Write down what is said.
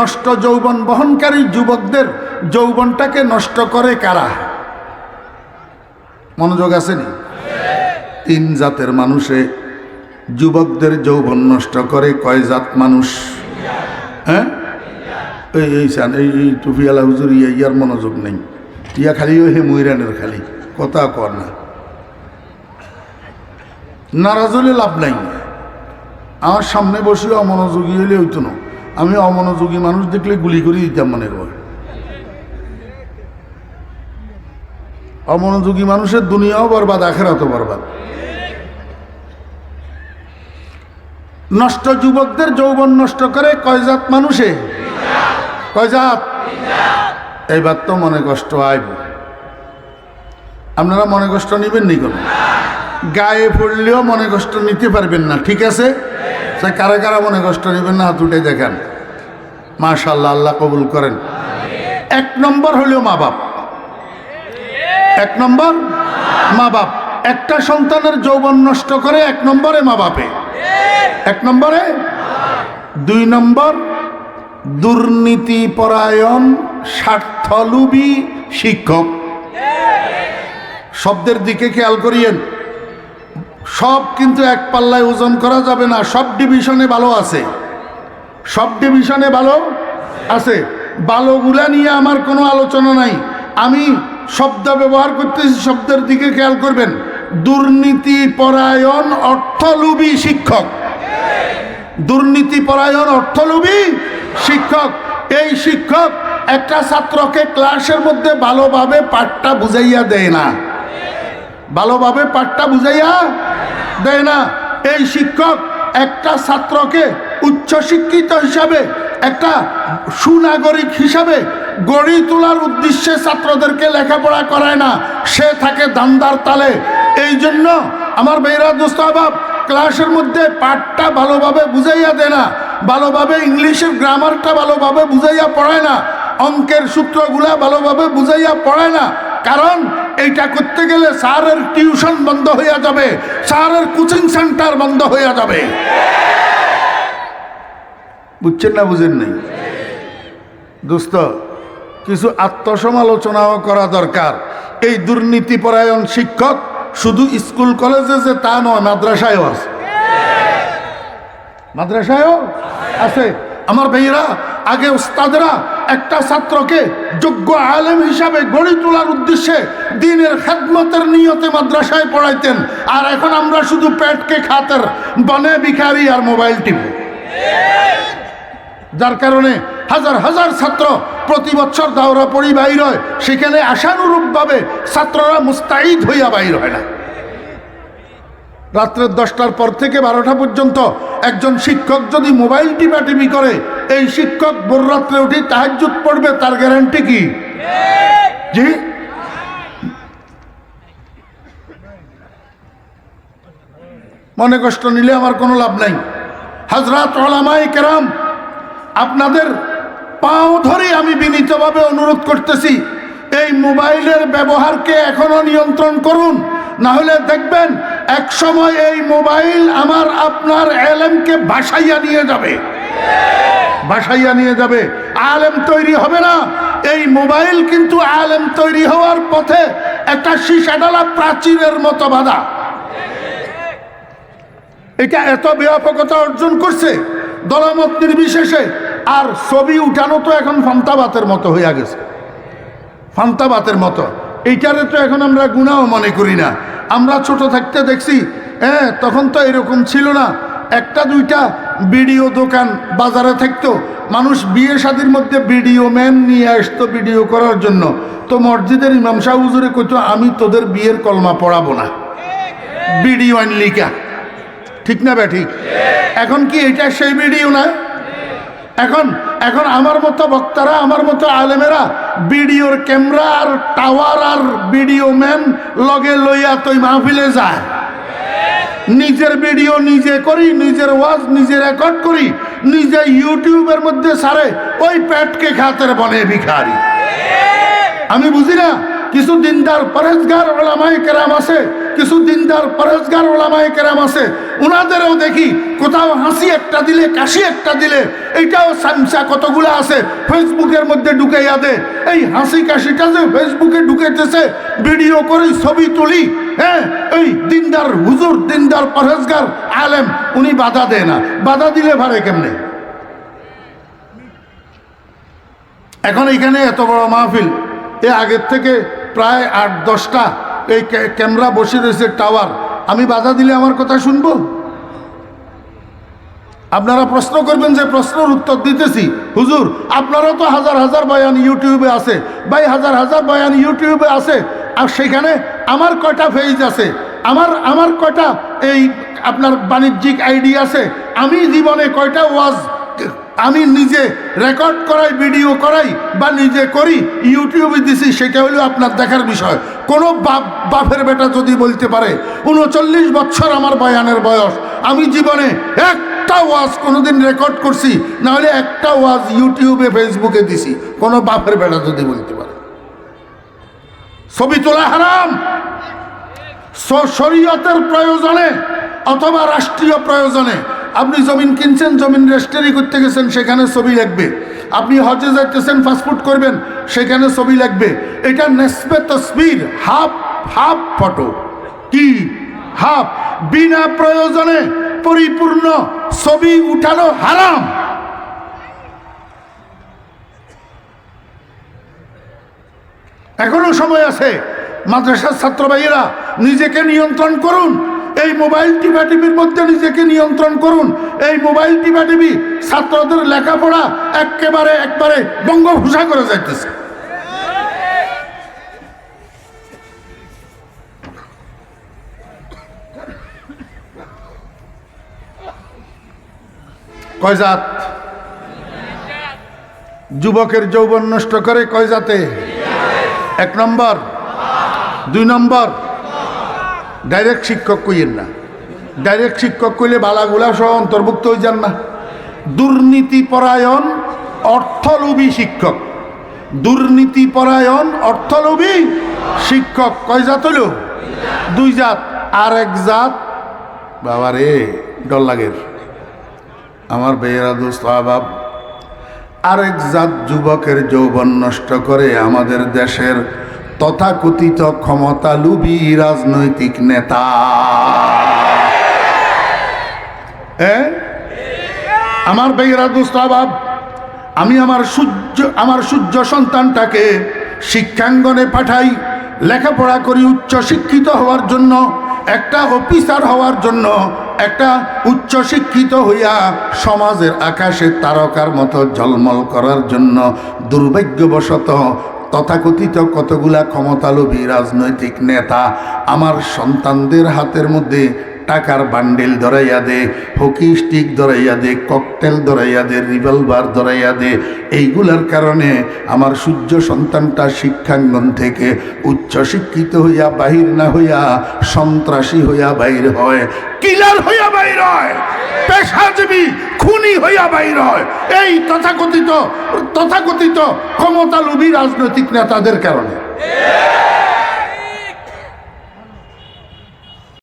নষ্ট যৌবন বহনকারী যুবকদের যৌবনটাকে নষ্ট করে কারা? মনোযোগ আসেনি? তিন জাতের মানুষে যুবকদের যৌবন নষ্ট করে কয় জাত মানুষ? হ্যাঁ? এই এই, সান, এই এই টুফিয়ালা হুজুর ইয়া ইয়ার মনোযোগ নেই। ইয়া খালি ওই হে মুইরানের খালি। কথা কর না। নারাজ হলে লাভ নাই। আমার সামনে বসে অমনোযোগী হলে হইতো না। আমি অমনোযোগী মানুষ দেখলে গুলি করে দিতাম মনে কর। অমনোযোগী মানুষের দুনিয়াও বরবাদ, আখেরাতও বরবাদ। নষ্ট যুবকদের যৌবন নষ্ট করে কয়জাত মানুষে? কয়জাত এইবার তো মনে কষ্ট আইব। আপনারা মনে কষ্ট নেবেন নি কোনো? গায়ে পড়লেও মনে কষ্ট নিতে পারবেন না, ঠিক আছে? তা কারা কারা মনে কষ্ট নেবেন না, হাত উঠে দেখান। মাশাল্লাহ আল্লাহ কবুল করেন। এক নম্বর হলেও মা বাপ। এক নম্বর মা বাপ। একটা সন্তানের যৌবন নষ্ট করে এক নম্বরে মা বাপে। এক নম্বরে। দুই নম্বর দুর্নীতি পরায়ণ স্বার্থলুবী শিক্ষক। শব্দের দিকে খেয়াল করিয়েন। সব কিন্তু এক পাল্লায় ওজন করা যাবে না, সব ডিভিশনে ভালো আছে। সব ডিভিশনে ভালো আছে। ভালোগুলা নিয়ে আমার কোনো আলোচনা নাই। আমি শব্দ ব্যবহার করতেছি, শব্দের দিকে খেয়াল করবেন। দুর্নীতি পরায়ণ অর্থলোভী শিক্ষক। দুর্নীতি পরায়ণ অর্থলোভী শিক্ষক। এই শিক্ষক একটা ছাত্রকে ক্লাসের মধ্যে ভালোভাবে পাঠটা বুঝাইয়া দেয় না। ভালোভাবে পাঠটা বুঝাইয়া দেয় না। এই শিক্ষক একটা ছাত্রকে উচ্চশিক্ষিত হিসাবে, একটা সুনাগরিক হিসাবে গড়ি তোলার উদ্দেশ্যে ছাত্রদেরকে লেখাপড়া করায় না। সে থাকে দান্দার তালে। এই জন্য আমার বেহরা দোস্তাবাব ক্লাসের মধ্যে পাঠটা ভালোভাবে বুঝাইয়া দেয় না, ভালোভাবে ইংলিশের গ্রামারটা ভালোভাবে বুঝাইয়া পড়ায় না, অঙ্কের সূত্রগুলা ভালোভাবে বুঝাইয়া পড়ায় না। কারণ এইটা করতে গেলে স্যারের টিউশন বন্ধ হইয়া যাবে, স্যারের কোচিং সেন্টার বন্ধ হইয়া যাবে। বুঝছেন না বুঝেন নাই? দোস্ত, কিছু আত্মসমালোচনাও করা দরকার। এই দুর্নীতিপরায়ণ শিক্ষক শুধু স্কুল কলেজে যে তা নয়, মাদ্রাসায়ও আছে। মাদ্রাসায়ও আছে। আমার ভাইয়েরা, আগে উস্তাদরা একটা ছাত্রকে যোগ্য আলেম হিসাবে গড়ে তোলার উদ্দেশ্যে দিনের খেদমতের নিয়তে মাদ্রাসায় পড়াইতেন। আর এখন আমরা শুধু পেটকে খাতের, বনে ভিখারি আর মোবাইল টিপি। যার কারণে হাজার হাজার ছাত্র প্রতি বছর দাওরা পড়ি বাইর হয়। সেখানে আশানুরূপভাবে ছাত্ররা মুস্তাইদ হইয়া বাইর হয় না। রাত্রের দশটার পর থেকে বারোটা পর্যন্ত একজন শিক্ষক যদি মোবাইল টিপাটিপি করে, এই শিক্ষক ভোর রাত্রে উঠে তাহাজুত পড়বে, তার গ্যারান্টি কি? জি? মনে কষ্ট নিলে আমার কোনো লাভ নাই। হাজরাত ওলামাই কেরাম আপনাদের পাও ধরে আমি বিনীতভাবে অনুরোধ করতেছি, এই মোবাইলের ব্যবহারকে এখনও নিয়ন্ত্রণ করুন। না হলে দেখবেন এক সময় এই মোবাইল আমার আপনার এলেমকে ভাসাইয়া নিয়ে যাবে। ভাসাইয়া নিয়ে যাবে। আলেম তৈরি হবে না। এই মোবাইল কিন্তু আলেম তৈরি হওয়ার পথে একটা সীসাডালা প্রাচীরের মতো বাধা। এটা এত ব্যাপকতা অর্জন করছে, দলমত নির্বিশেষে। আর ছবি উঠানো তো এখন ফান্তাবাতের মতো হইয়া গেছে। ফান্তাবাতের মতো। এইটারে তো এখন আমরা গুণাও মনে করি না। আমরা ছোট থাকতে দেখছি হ্যাঁ তখন তো এরকম ছিল না। একটা দুইটা ভিডিও দোকান বাজারে থাকতো। মানুষ বিয়ে শাদির মধ্যে ভিডিও ম্যান নিয়ে আসতো ভিডিও করার জন্য। তো মসজিদের ইমাম শাহ হুজুরে কইতো, আমি তোদের বিয়ের কলমা পড়াবো না। ভিডিও আনলিকা ঠিক না বে ঠিক এখন কি এটা সেই ভিডিও না? এখন এখন আমার মতো বক্তারা, আমার মতো আলেমেরা ভিডিওর ক্যামেরা আর টাওয়ার আর ভিডিও ম্যান লগে লইয়া তুই মাহফিলে যায়। নিজের ভিডিও নিজে করি, নিজের ওয়াজ নিজে রেকর্ড করি, নিজে ইউটিউবের মধ্যে সারে, ওই পেটকে খাতের বনে ভিখারি। আমি বুঝি না? কিছু দিনদার পরেজগার ওলামাই কেরাম আছে, কিছু দিনদার পরেজগার ওলামায় কেরাম আছে। ওনাদেরও দেখি কোথাও হাসি একটা দিলে, কাশি একটা দিলে, এইটাও সামসা কতগুলো আছে, ফেসবুকের মধ্যে ঢুকাইয়া দে। এই হাসি কাশিটা যে ফেসবুকে ঢুকাইতেছে, ভিডিও করে ছবি তুলি হ্যাঁ এই দিনদার হুজুর, দিনদার পরেজগার আলেম, উনি বাধা দেয় না। বাধা দিলে ভারে কেমনে? এখন এখানে এত বড় মাহফিল, এ আগের থেকে প্রায় আট, দশটা এই ক্যামেরা বসে রয়েছে টাওয়ার। আমি বাধা দিলে আমার কথা শুনব? আপনারা প্রশ্ন করবেন যে প্রশ্নের উত্তর দিতেছি। হুজুর, আপনারও তো হাজার হাজার বয়ান ইউটিউবে আছে। ভাই, হাজার হাজার বয়ান ইউটিউবে আছে। আর সেখানে আমার কয়টা ফেজ আছে? আমার আমার কয়টা এই আপনার বাণিজ্যিক আইডি আছে? আমি জীবনে কয়টা ওয়াজ আমি নিজে রেকর্ড করাই ভিডিও করাই বা নিজে করি ইউটিউবে দিছি, সেটা হলো আপনার দেখার বিষয়। কোনো বাপ, বাপের বেটা যদি বলতে পারে, উনচল্লিশ বছর আমার বয়ানের বয়স, আমি জীবনে একটা ওয়াজ কোনোদিন রেকর্ড করছি না হলে একটা ওয়াজ ইউটিউবে ফেসবুকে দিছি। কোনো বাপের বেটা যদি বলতে পারে। ছবি তোলা হারাম। শরীয়তের প্রয়োজনে অথবা রাষ্ট্রীয় প্রয়োজনে আপনি জমিন কিনছেন, জমিন রেজিস্ট্রি করতে গেছেন, সেখানে ছবি লাগবে। আপনি হজে যাইতেছেন ফাস্টফুড করবেন, সেখানে ছবি লাগবে। এটা নেসবে তসবির, হাফ হাফ ফটো। কি? হাফ। বিনা প্রয়োজনে পরিপূর্ণ ছবি উঠানো হারাম। এখনও সময় আছে। মাদ্রাসার ছাত্র ভাইয়েরা নিজেকে নিয়ন্ত্রণ করুন। এই মোবাইল টিভা টিভির মধ্যে নিজেকে নিয়ন্ত্রণ করুন। এই মোবাইল টিভা টিভি ছাত্রদের লেখাপড়া একেবারে, একবারে বঙ্গভূষা করে যাইতেছে। কয় জাত? যুবকের যৌবন নষ্ট করে কয় জাতে? এক নম্বর। দুই নম্বর। ডাইরেক্ট শিক্ষক কইয়েন না। ডাইরেক্ট শিক্ষক কইলে বালাগুলা সহ অন্তর্ভুক্ত হয়ে যান না। দুর্নীতি পরায়ণ অর্থলোভী শিক্ষক। দুর্নীতি পরায়ণ অর্থলোভী শিক্ষক। কয় জাত হইল? দুই জাত। আর এক জাত। বাবা রে ডর লাগের আমার বেয়েরা দোস্ত আবাব, আরেক জাত যুবকের যৌবন নষ্ট করে আমাদের দেশের তথাকথিত ক্ষমতালুবী রাজনৈতিক নেতা? আমার বেগেরা দুস্তাবাব আমি আমার সূর্য আমার সূর্য সন্তানটাকে শিক্ষাঙ্গনে পাঠাই, লেখাপড়া করি, উচ্চ শিক্ষিত হওয়ার জন্য, একটা অফিসার হওয়ার জন্য, একটা উচ্চ শিক্ষিত হইয়া সমাজের আকাশে তারকার মতো ঝলমল করার জন্য দুর্ভাগ্যবশত তথাকথিত কতগুলা ক্ষমতালোভী রাজনৈতিক নেতা আমার সন্তানদের হাতের মধ্যে টাকার বান্ডেল ধরাইয়া দে, হকি স্টিক ধরাইয়া দে, ককটেল ধরাইয়া দে, রিভলভার ধরাইয়া দে। এইগুলার কারণে আমার সূর্য সন্তানটা শিক্ষাঙ্গন থেকে উচ্চ শিক্ষিত হইয়া, বাহির না হইয়া, সন্ত্রাসী হইয়া বাহির হয়। কিলার হইয়া বাহির হয়। পেশাজীবী, খুনি হইয়া বাহির হয়। এই তথাকথিত তথাকথিত ক্ষমতালোভী রাজনৈতিক নেতাদের কারণে।